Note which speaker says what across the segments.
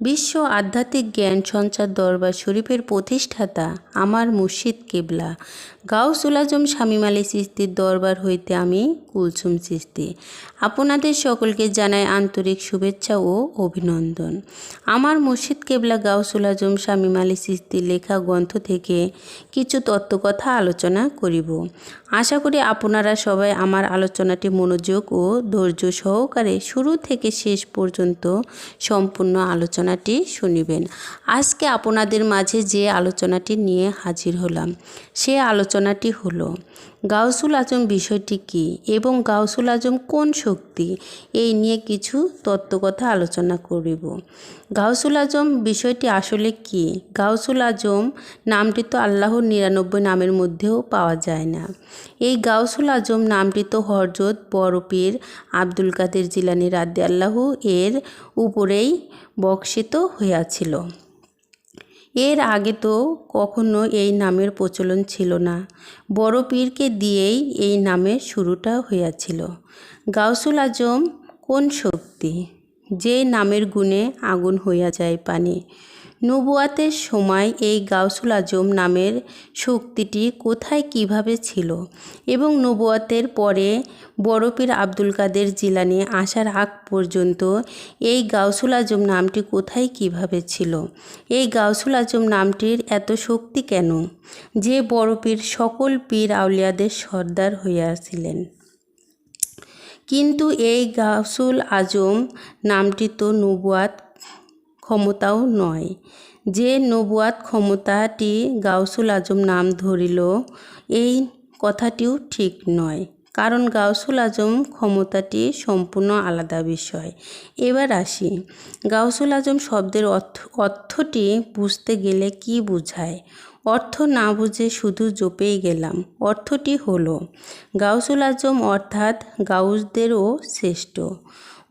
Speaker 1: বিশ্ব আধ্যাত্মিক জ্ঞান সঞ্চার দরবার শরীফের প্রতিষ্ঠাতা আমার মুর্শিদ কেবলা। গাউসুল আজম আলী চিস্তির দরবার হইতে আমি কুলসুম চিস্তি আপনাদের সকলকে জানাই আন্তরিক শুভেচ্ছা ও অভিনন্দন। আমার মুর্শিদ কেবলা গাউসুল আজম আলী চিস্তির লেখা গ্রন্থ থেকে কিছু তত্ত্বকথা আলোচনা করিব। আশা করি আপনারা সবাই আমার আলোচনাটি মনোযোগ ও ধৈর্য সহকারে শুরু থেকে শেষ পর্যন্ত সম্পূর্ণ আলোচনাটি শুনিবেন। আজকে আপনাদের মাঝে যে আলোচনাটি নিয়ে হাজির হলাম, সে আলোচনাটি হলো, গাউসুল আজম বিষয়টি কী এবং গাউসুল আজম কোন শক্তি? এই নিয়ে কিছু তত্ত্বকথা আলোচনা করিব। গাউসুল আজম বিষয়টি আসলে কি? গাউসুল আজম নামটি তো আল্লাহর নিরানব্বই নামের মধ্যেও পাওয়া যায় না। এই গাউসুল আজম নামটি তো হরজত বড়পীর আব্দুল কাদের জিলানি রাদ্দে আল্লাহু এর উপরেই বক্সিত হইয়াছিল। এর আগে তো কখনো এই নামের প্রচলন ছিল না। বড় পীরকে দিয়েই এই নামের শুরুটা হইয়াছিল। গাউসুল আজম কোন শক্তি? যে নামের গুণে আগুন হইয়া যায় পানি। নবুয়াতের সময় এই গাউসুল আজম নামের শক্তিটি কোথায় কীভাবে ছিল? এবং নবুয়াতের পরে বড়পীর আব্দুল কাদের জিলানি আসার আগ পর্যন্ত এই গাউসুল আজম নামটি কোথায় কীভাবে ছিল? এই গাউসুল আজম নামটির এত শক্তি কেন? যে বড়পীর সকল পীর আউলিয়াদের সর্দার হইয়াছিলেন কিন্তু এই গাউসুল আজম নামটি তো নবুয়াত ক্ষমতাও নয়। যে নবুয়াত ক্ষমতাটি গাউসুল আজম নাম ধরিল, এই কথাটিও ঠিক নয়। কারণ গাউসুল আজম ক্ষমতাটি সম্পূর্ণ আলাদা বিষয়। এবার আসি। গাউসুল আজম শব্দের অর্থ অর্থটি বুঝতে গেলে কি বোঝায়? অর্থ না বুঝে শুধু জপেই গেলাম। অর্থটি হলো, গাউসুল আজম অর্থাৎ গাউসদেরও শ্রেষ্ঠ,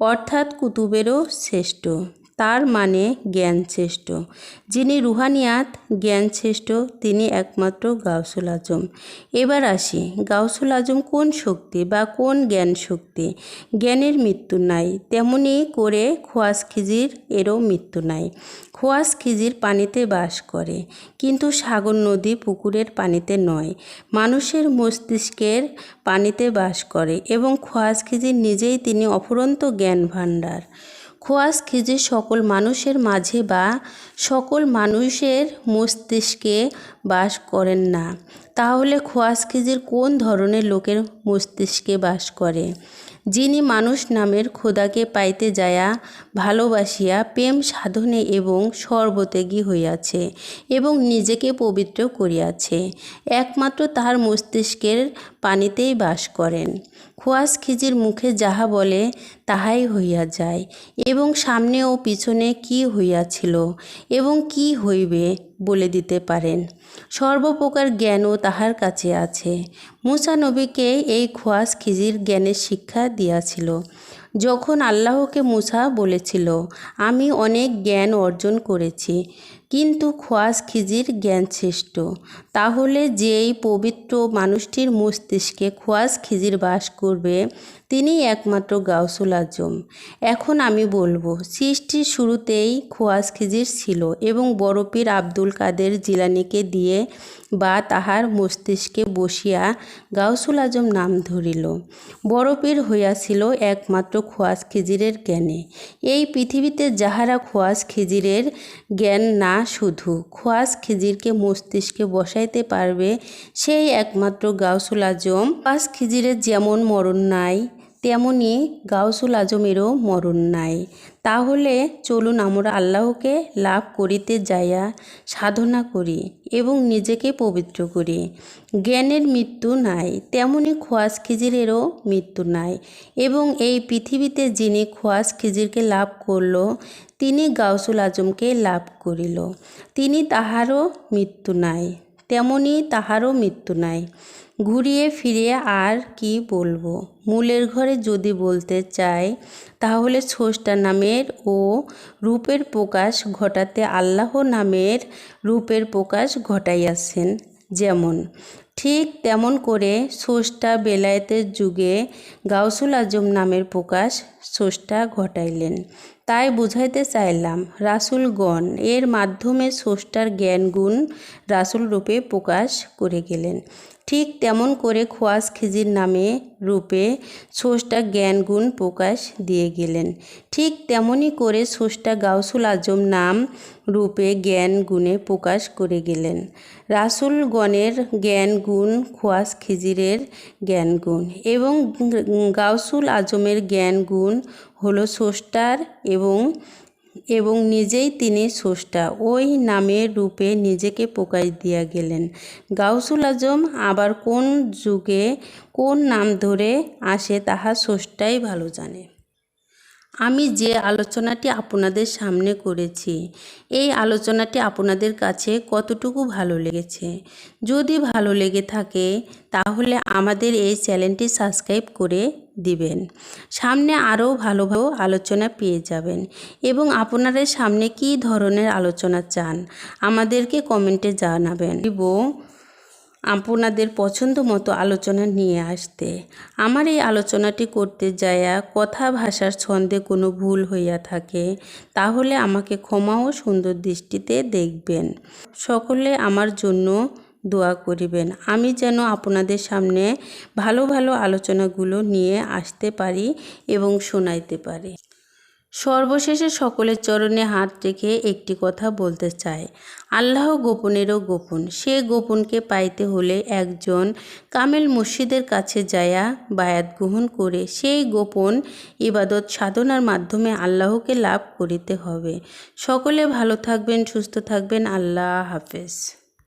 Speaker 1: অর্থাৎ কুতুবেরও শ্রেষ্ঠ। তার মানে জ্ঞান শ্রেষ্ঠ যিনি রুহানিয়াত জ্ঞান শ্রেষ্ঠ তিনি একমাত্র গাউসুল আজম। এবার আসি, গাউসুল আজম কোন শক্তি বা কোন জ্ঞান শক্তি? জ্ঞানের মৃত্যু নাই, তেমনি করে খোয়াস খিজির এরও মৃত্যু নাই। খোয়াস খিজির পানিতে বাস করে, কিন্তু সাগর নদী পুকুরের পানিতে নয়। মানুষের মস্তিষ্কের পানিতে বাস করে এবং খোয়াস খিজির নিজেই তিনি অফুরন্ত জ্ঞান ভাণ্ডার খোয়াস খিজির সকল মানুষের মাঝে বা সকল মানুষের মস্তিষ্কে বাস করেন না? তাহলে খোয়াস খিজির কোন ধরনের লোকের মস্তিষ্কে বাস করে? যিনি মানুষ নামের খোদাকে পাইতে যায়া ভালোবাসিয়া প্রেম সাধনে এবং সর্বত্যাগী হইয়াছে এবং নিজেকে পবিত্র করিয়াছে, একমাত্র তাহার মস্তিষ্কের পানিতেই বাস করেন। খোয়াস খিজির মুখে যাহা বলে, তাহাই হইয়া যায়। এবং সামনে ও পিছনে কি হইয়াছিল এবং কি হইবে বলে দিতে পারেন। সর্বপ্রকার জ্ঞানও তাহার কাছে আছে। মুসা নবীকে এই খোয়াস খিজির জ্ঞানের শিক্ষা দিয়াছিল। যখন আল্লাহকে মুসা বলেছিল, আমি অনেক জ্ঞান অর্জন করেছি, কিন্তু খোয়াস খিজির জ্ঞান শ্রেষ্ঠ। তাহলে যেই পবিত্র মানুষটির মস্তিষ্কে খোয়াস খিজির বাস করবে তিনি একমাত্র গাউসুল আজম। এখন আমি বলব, সৃষ্টির শুরুতেই খোয়াস খিজির ছিল এবং বড়পীর আব্দুল কাদের জিলানিকে দিয়ে বা তাহার মস্তিষ্কে বসিয়া গাউসুল আজম নাম ধরিল। বড়পীর হইয়াছিল একমাত্র খোয়াস খিজিরের জ্ঞানে। এই পৃথিবীতে যাহারা খোয়াস খিজিরের জ্ঞান না শুধু খোয়াস খিজিরকে মস্তিষ্কে বসাইতে পারবে, সেই একমাত্র গাউসুল আজম। খোয়াস খিজিরের যেমন মরণ নাই তেমনি গাউসুল আজমেরও মরণ নাই। তাহলে চলুন আমরা আল্লাহকে লাভ করিতে যাইয়া সাধনা করি এবং নিজেকে পবিত্র করি। জ্ঞানের মৃত্যু নাই, তেমনি খোয়াস খিজিরেরও মৃত্যু নাই এবং এই পৃথিবীতে যিনি খোয়াস খিজিরকে লাভ করল, তিনি গাউসুল আজমকে লাভ করিল। তিনি তাহারও মৃত্যু নাই। তেমনি তাহারও মৃত্যু নাই। ঘুরিয়ে ফিরিয়ে আর কি বলব? মূলের ঘরে যদি বলতে চাই, তাহলে স্রষ্টা নামের ও রূপের প্রকাশ ঘটাতে আল্লাহ নামের রূপের প্রকাশ ঘটাইয়াছেন। যেমন। ঠিক তেমন করে সষ্টা বেলায়েতের যুগে গাউসুল আজম নামের প্রকাশ স্রষ্টা ঘটাইলেন। তাই বুঝাইতে চাইলাম, রাসূলগণ এর মাধ্যমে স্রষ্টার জ্ঞানগুণ রাসুল রূপে প্রকাশ করে গেলেন। ঠিক তেমন করে খোয়াস খিজির নামে রূপে স্রষ্টা জ্ঞানগুণ প্রকাশ দিয়ে গেলেন। ঠিক তেমনি করে স্রষ্টা গাউসুল আজম নাম রূপে জ্ঞান গুণে প্রকাশ করে গেলেন। রাসূলগণের জ্ঞান গুণ খোয়াস খিজিরের জ্ঞান গুণ এবং গাউসুল আজমের জ্ঞান গুণ হলো স্রষ্টার এবং এবং নিজেই তিনি স্রষ্টা। ওই নামের রূপে নিজেকে প্রকাশ দিয়া গেলেন। গাউসুল আজম আবার কোন যুগে কোন নাম ধরে আসে তাহা স্রষ্টাই ভালো জানে। আমি যে আলোচনাটি আপনাদের সামনে করেছি, এই আলোচনাটি আপনাদের কাছে কতটুকু ভালো লেগেছে? যদি ভালো লেগে থাকে, তাহলে আমাদের এই চ্যানেলটি সাবস্ক্রাইব করে দিবেন। সামনে আরও ভালো ভালো আলোচনা পেয়ে যাবেন এবং আপনারা সামনে কী ধরনের আলোচনা চান, আমাদেরকে কমেন্টে জানাবেন। এবং আপনাদের পছন্দ মতো আলোচনা নিয়ে আসতে। আমার এই আলোচনাটি করতে যায়া কথা, ভাষার ছন্দে কোনো ভুল হইয়া থাকে, তাহলে আমাকে ক্ষমা ও সুন্দর দৃষ্টিতে দেখবেন। সকলে আমার জন্য দোয়া করিবেন। আমি যেন আপনাদের সামনে ভালো ভালো আলোচনাগুলো নিয়ে আসতে পারি এবং শোনাইতে পারি। সর্বশেষে সকলের চরণে হাত রেখে একটি কথা বলতে চাই। আল্লাহ গোপনেরও গোপন। সে গোপনকে পাইতে হলে একজন কামেল মুর্শিদের কাছে যায়া বায়াত গ্রহণ করে সেই গোপন ইবাদত সাধনার মাধ্যমে আল্লাহকে লাভ করিতে হবে। সকলে ভালো থাকবেন, সুস্থ থাকবেন। আল্লাহ হাফেজ।